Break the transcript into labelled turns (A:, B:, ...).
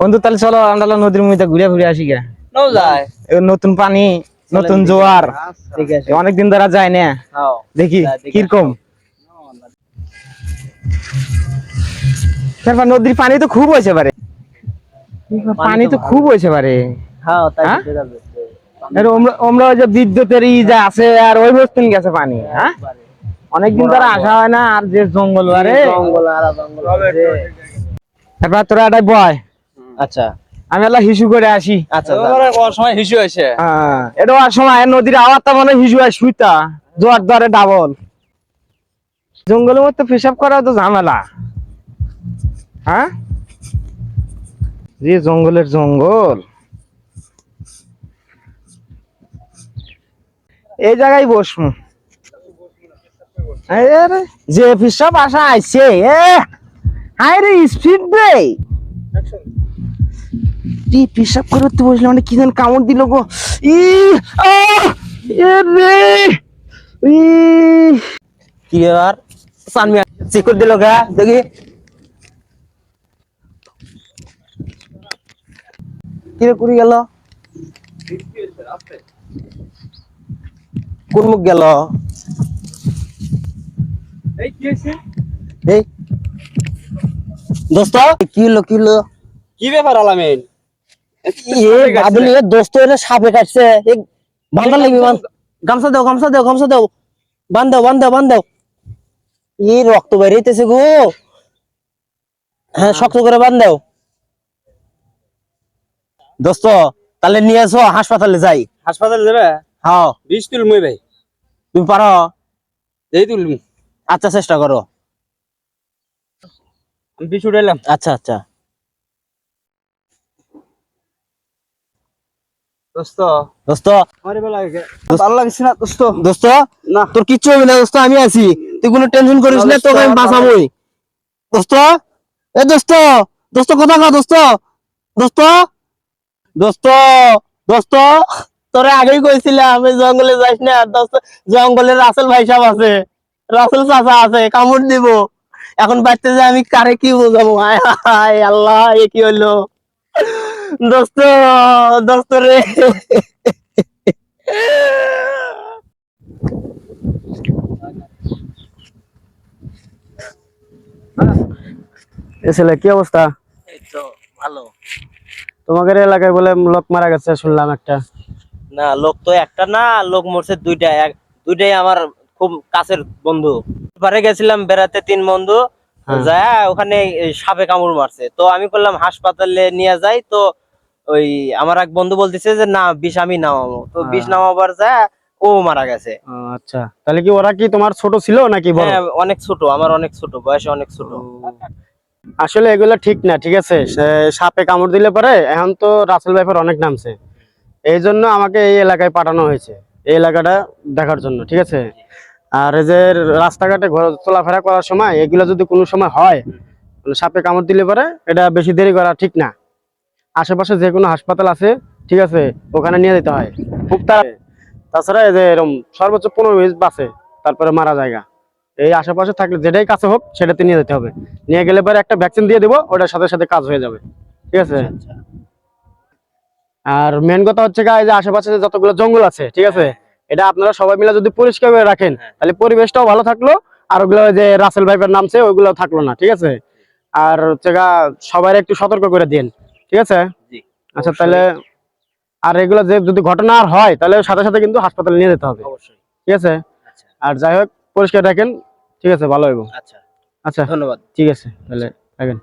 A: বন্ধু তাহলে চলো আমরা নদীর মধ্যে ঘুরে ঘুরে আসি গে। নতুন পানি নতুন জোয়ার।
B: ঠিক আছে
A: অনেকদিন ধরা যায় না। দেখি কীরকম? নদীর পানি তো খুব হয়েছে পারে পানি তো খুব হয়েছে পারে ওই যে বিদ্যুতের ই যে আছে আর ওই বস্তুন গেছে পানি হ্যাঁ? অনেকদিন ধরে আসা হয় না আর যে জঙ্গল আরে।
B: জঙ্গল আর জঙ্গল
A: তারপর তোরা একটা বয়।
B: আচ্ছা।
A: আমি এলা হিসু করে আসি।
B: আচ্ছা সময় হিসু হয়েছে
A: হ্যাঁ এটা আর সময় নদীর আওয়াজটা মনে হিসু হয় সুইতা জোয়ার দরে ডাবল। জঙ্গলের মধ্যে পেশাব করা তো ঝামেলা। হ্যাঁ? যে জঙ্গলের জঙ্গল। এই জায়গায় বসবো। যে পেশাব আসা আইছে এ হাই রে স্পিড ব্রেক তুই পেশাব করতে বসলে মানে কি যেন কামড় দিল গো। ই! রে
B: কি ব্যাপার? সানমি চেক করে দিল গা দেখি। কি রে কুড়ি গেল? কোন মুখ গেল? এই। দোস্ত কি হলো কি হলো?
C: কি ব্যাপার আলামিন?
B: এ বাদলি দোস্ত এনে সাপে কাটছে। বান্ধা লাগবে গামছা দাও গামছা দাও গামছা দাও। বান দাও বান দাও বান দাও ই রক্ত বেরিয়েছে গো। হ্যাঁ শক্ত করে বান দাও। দোস্ত তাহলে নিয়ে এসো হাসপাতালে যাই।
C: হাসপাতালে যাবে?
B: হ্যাঁ।
C: বিষ তুল মুই ভাই।
B: তুমি পারো?
C: এই তুলমু
B: আচ্ছা চেষ্টা করো।
C: আমি বিষ উঠাইলাম।
B: আচ্ছা আচ্ছা
C: দোস্ত
B: দোস্ত
C: আমার বেলা ভালো লাগছে না দোস্ত
B: দোস্ত
C: না
B: তোর কিচ্ছু হবে না দোস্ত আমি আছি। তুই কোনো টেনশন করিস না তোকে আমি বাঁচাবোই। দোস্ত এ দোস্ত দোস্ত কথা কও দোস্ত। দোস্ত দোস্ত দোস্ত তোরে আগেই কইছিলাম আমি জঙ্গলে যাইস না। দোস্ত জঙ্গলে রাসেল ভাই সাহেব আছে। রাসেল চাচা আছে কামড় দিব। এখন বাড়তে যে আমি কারে কি বোঝাবো? হায় হায় আল্লাহ এ কি হইল? দোস্ত দোস্ত রে।
A: ছেলে কি অবস্থা?
B: তো ভালো।
A: তোমাদের এলাকায় বলে লোক মারা গেছে শুনলাম একটা।
B: না লোক তো একটা না লোক মরছে দুইটা দুইটাই আমার খুব কাছের বন্ধু। পারে গেছিলাম বেড়াতে তিন বন্ধু।
A: হ্যাঁ।
B: যায় ওখানে সাপে কামড় মারছে। তো আমি করলাম হাসপাতালে নিয়ে যাই। তো ওই আমার এক বন্ধু বলতেছে যে না বিষ আমি নামাবো। তো বিষ
A: হ্যাঁ।
B: নামাবার যায় ও মারা গেছে।
A: আচ্ছা। তাহলে কি ওরা কি তোমার ছোট ছিল নাকি বড়?
B: হ্যাঁ অনেক ছোট আমার অনেক ছোট বয়সে অনেক ছোট।
A: আসলে এগুলো ঠিক না ঠিক আছে? সাপে কামড় দিলে পরে এখন তো রাসেল ভাইফার অনেক নামছে। এই জন্য আমাকে এই এলাকায় পাঠানো হয়েছে এই এলাকাটা দেখার জন্য ঠিক আছে? আর এই যে রাস্তাঘাটে ঘোরা চলাফেরা করার সময় এগুলো যদি কোনো সময় হয় সাপে কামড় দিলে পরে এটা বেশি দেরি করা ঠিক না। আশেপাশে যে কোনো হাসপাতাল আছে ঠিক আছে ওখানে নিয়ে যেতে হয়। খুব তাছাড়া এই যে এরকম সর্বোচ্চ পনেরো মিনিট বাসে তারপরে মারা জায়গা। এই আশেপাশে থাকলে যেটাই কাছে হোক সেটাতে নিয়ে যেতে হবে। নিয়ে গেলে পরে একটা ভ্যাকসিন দিয়ে দেবো ওটার সাথে সাথে কাজ হয়ে যাবে। ঠিক আছে? আর মেন কথা হচ্ছে যে আশেপাশে যতগুলো জঙ্গল আছে ঠিক আছে এটা আপনারা সবাই মিলে যদি পরিষ্কার করে রাখেন তাহলে পরিবেশটাও ভালো থাকল। আর ওগুলো যে রাসেল ভাইপের নামছে ওইগুলো থাকল না ঠিক আছে? আর হচ্ছে সবাই একটু সতর্ক করে দিন ঠিক আছে? আচ্ছা তাহলে আর এগুলো যে যদি ঘটনা আর হয় তাহলে সাথে সাথে কিন্তু হাসপাতালে নিয়ে যেতে হবে
B: অবশ্যই।
A: ঠিক আছে?
B: আচ্ছা।
A: আর যাই হোক পরিষ্কার রাখেন ঠিক আছে? ভালো হইব।
B: আচ্ছা।
A: আচ্ছা
B: ধন্যবাদ।
A: ঠিক আছে তাহলে রাখেন।